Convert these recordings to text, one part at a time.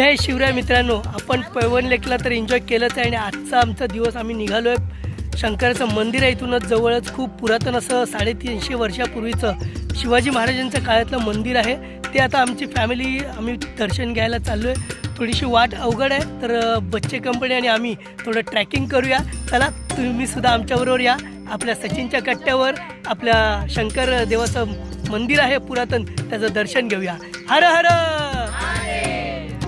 जय शिवराय मित्रांनो. आपण पैवन लेकला तर एन्जॉय केलंच आहे आणि आजचा आमचा दिवस आम्ही निघालो आहे शंकराचं मंदिर आहे इथूनच जवळच. खूप पुरातन असं साडेतीनशे वर्षापूर्वीचं शिवाजी महाराजांच्या काळातलं मंदिर आहे. ते आता आमची फॅमिली आम्ही दर्शन घ्यायला चाललो आहे थोडीशी वाट अवघड आहे तर बच्चे कंपनी आणि आम्ही थोडं ट्रॅकिंग करूया. चला तुम्ही सुद्धा आमच्याबरोबर या. आपल्या सचिनच्या कट्ट्यावर आपल्या शंकर देवाचं मंदिर आहे पुरातन त्याचं दर्शन घेऊया. हर हर!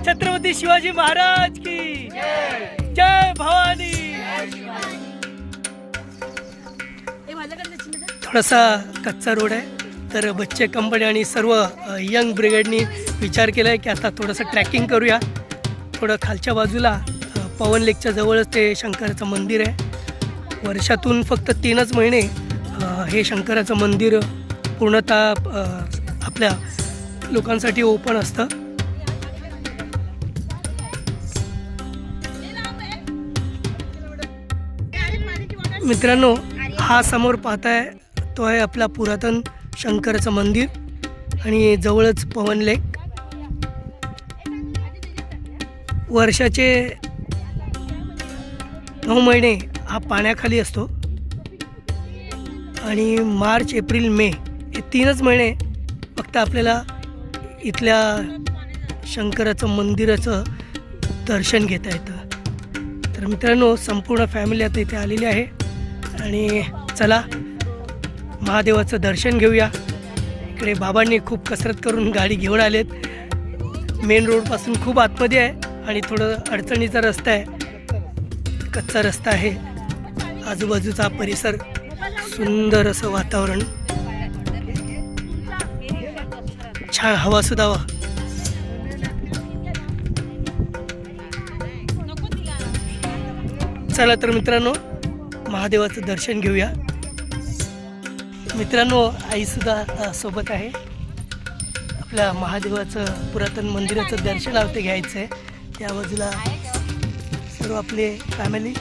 छत्रपती शिवाजी महाराज की जय भवानी. थोडासा कच्चा रोड आहे. तर बच्चे कंपनी आणि सर्व यंग ब्रिगेडनी विचार केला आहे की आता थोडंसं ट्रॅकिंग करूया. थोडं खालच्या बाजूला पवन लेकच्या जवळच ते शंकराचं मंदिर आहे. वर्षातून फक्त तीनच महिने हे शंकराचं मंदिर पूर्णतः आपल्या लोकांसाठी ओपन असतं. मित्रांनो हा समोर पाहताय तो आहे आपला पुरातन शंकराचं मंदिर आणि जवळच पवन लेक. वर्षाचे नऊ महिने हा पाण्याखाली असतो. आणि मार्च एप्रिल मे हे तीनच महिने फक्त आपल्याला इथल्या शंकराचं मंदिराचं दर्शन घेता येतं. तर मित्रांनो संपूर्ण फॅमिली आता इथे आलेली आहे. आणि चला महादेवाचं दर्शन घेऊया. इकडे बाबांनी खूप कसरत करून गाडी घेऊन आलेत. मेन रोडपासून खूप आतमध्ये आहे आणि थोडं अडचणीचा रस्ता आहे. कच्चा रस्ता आहे. आजूबाजूचा परिसर सुंदर असं वातावरण. छान हवा सुद्धा वा चला तर मित्रांनो महादेवाचं दर्शन घेऊया. मित्रांनो आईसुद्धा सोबत आहे. आपल्या महादेवाचं पुरातन मंदिराचं दर्शन आवते घ्यायचं आहे त्या बाजूला सर्व आपले फॅमिली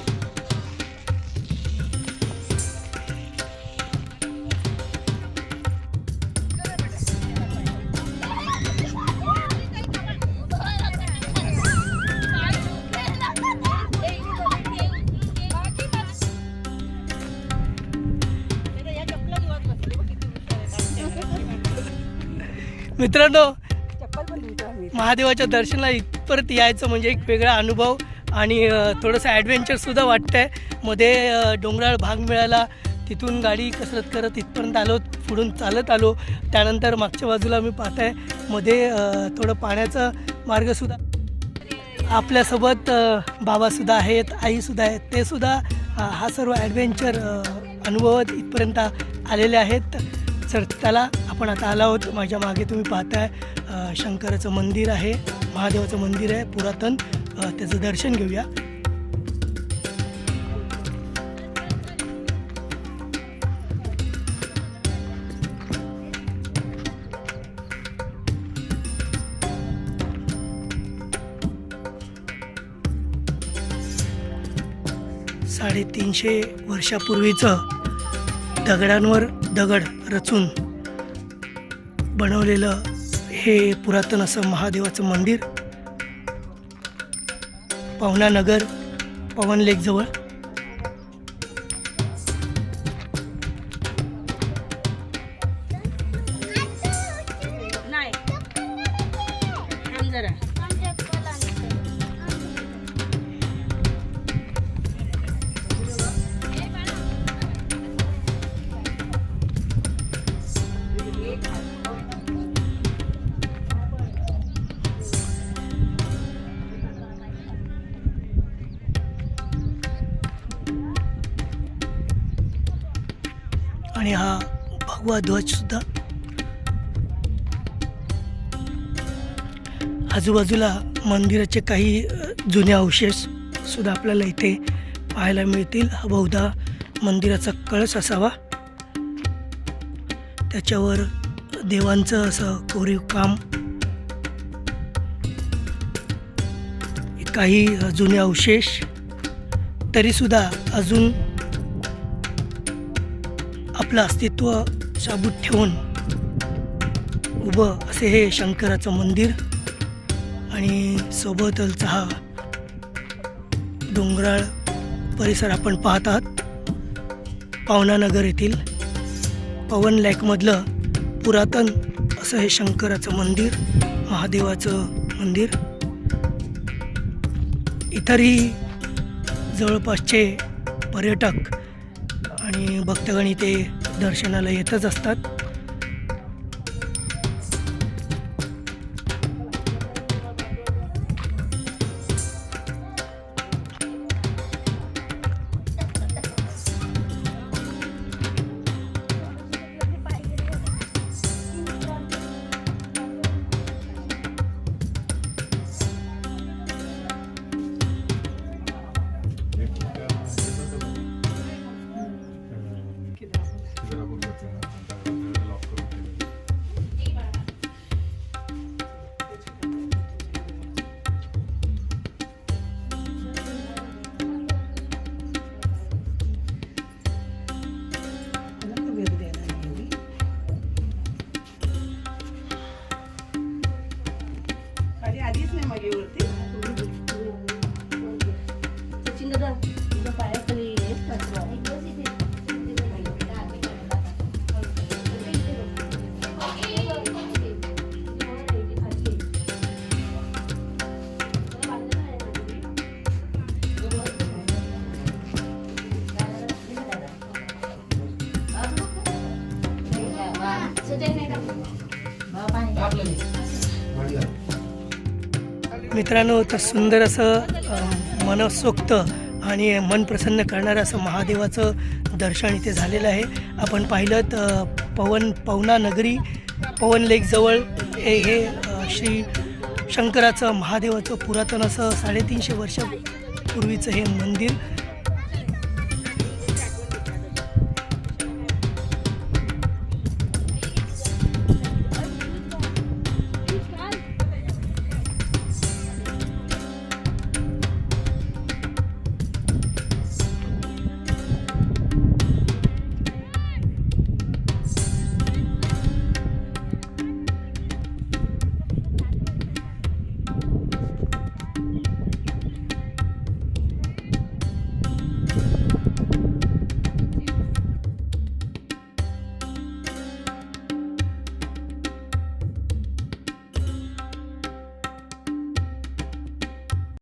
मित्रांनो महादेवाच्या दर्शनाला इथपर्यंत यायचं म्हणजे एक वेगळा अनुभव आणि थोडंसं ॲडव्हेंचरसुद्धा वाटतं आहे मध्ये डोंगराळ भाग मिळाला. तिथून गाडी कसरत करत इथपर्यंत आलो पुढून चालत आलो. त्यानंतर मागच्या बाजूला मी पाहत आहे मध्ये थोडं पाण्याचा मार्गसुद्धा आपल्यासोबत बाबासुद्धा आहेत आईसुद्धा आहेत. ते सुद्धा हा सर्व ॲडव्हेंचर अनुभवत इथपर्यंत आलेले आहेत. सर त्याला आपण आता आलो आहोत. माझ्या मागे तुम्ही पाहताय शंकराचं मंदिर आहे महादेवाचं मंदिर आहे पुरातन. त्याचं दर्शन घेऊया. साडेतीनशे वर्षापूर्वीचं दगडांवर दगड रचून बनवलेलं हे पुरातन असं महादेवाचं मंदिर. पवनानगर पवन लेकजवळ नाही. जरा. आणि हा भगवा ध्वज सुद्धा. आजूबाजूला मंदिराचे काही जुने अवशेष सुद्धा आपल्याला इथे पाहायला मिळतील. हा बहुधा मंदिराचा कळस असावा. त्याच्यावर देवांचं असं कोरीव काम. काही जुने अवशेष तरीसुद्धा अजून आपलं अस्तित्व साबूत ठेवून उभं असे हे शंकराचं मंदिर आणि सोबतलचा हा डोंगराळ परिसर आपण पाहत आहात. पावनानगर येथील पवन लॅकमधलं पुरातन असं हे शंकराचं मंदिर महादेवाचं मंदिर. इतरही जवळपासचे पर्यटक आणि भक्तगण इथे दर्शनाला येतच असतात. आधीच नाही माझी वरती मित्रांनो तर सुंदर असं मनसोक्त आणि मन प्रसन्न करणारं असं महादेवाचं दर्शन इथे झालेलं आहे. आपण पाहिलं तर पवन पवना नगरी पवन लेकजवळ हे हे श्री शंकराचं महादेवाचं पुरातन असं साडेतीनशे वर्षापूर्वीचं हे मंदिर.